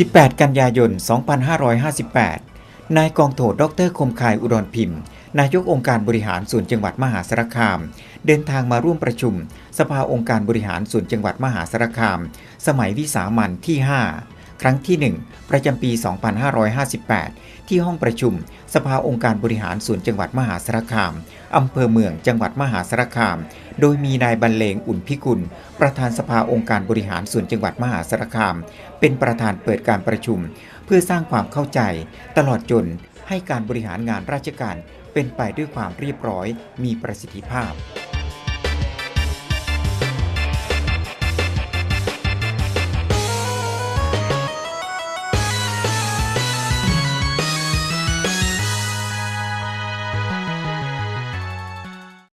18 กันยายน 2558 นายกองโถดรคมคายอุดรพิมพ์ นายกองค์การบริหารส่วนจังหวัดมหาสารคาม เดินทางมาร่วมประชุม สภาองค์การบริหารส่วนจังหวัดมหาสารคาม สมัยวิสามันที่ 5 ครั้งที่ 1 ประจำปี 2558 ที่ห้องประชุม สภาองค์การบริหารส่วนจังหวัดมหาสารคาม อำเภอเมืองจังหวัดมหาสารคาม โดยมีนายบรรเลงอุ่นพิกุล ประธานสภาองค์การบริหารส่วนจังหวัดมหาสารคาม เป็นประธานเปิดการประชุม เพื่อสร้างความเข้าใจ ตลอดจนให้การบริหารงานราชการเป็นไปด้วยความเรียบร้อย มีประสิทธิภาพ